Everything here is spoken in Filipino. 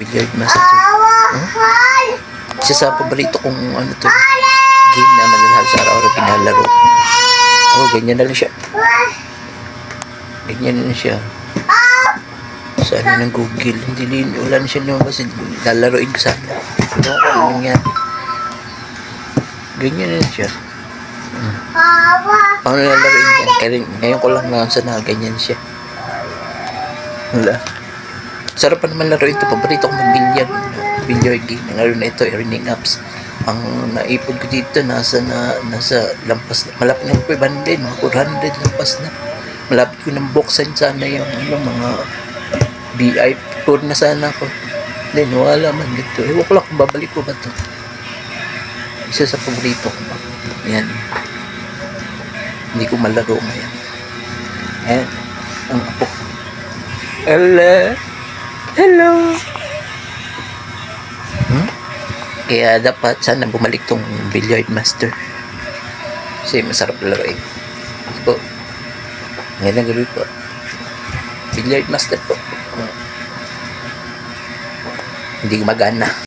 Billiard master. Huh? Isa sa paborito kong ano to. Game na manalag sa araw-araw pinalaro. Oh, ganyan na lang siya. Ganyan na lang siya. Sa ano ng Google. Hindi din, wala na siya lumabas. Lalaroin ko sana. Ano ano nangyari? Ganyan na lang siya. Ano lalaroin niya? Ngayon ko lang nasa na ganyan siya. Wala. Sarap pa naman laruin ito. Paborito ko mag-billiard. Billiard game. Laro na ito, earning apps. Ang naipon ko dito, nasa na, nasa lampas na. Malapit na po 500, mga 400 lampas na. Malapit ko ng buksan sana yung ano, mga BI tour na sana ako. Then, wala man dito. Ewan ko lang kung babalik ko ba to. Isa sa paborito ko. Yan. Hindi ko malaro ngayon. Ayan. Ang apo ko. Hello. Hello. Hmm? Kaya dapat sana bumalik tong billiard master. Kasi masarap laruin. Po. Ngayon ang gabi po. Billiard master po. Hmm. Hindi gumagana.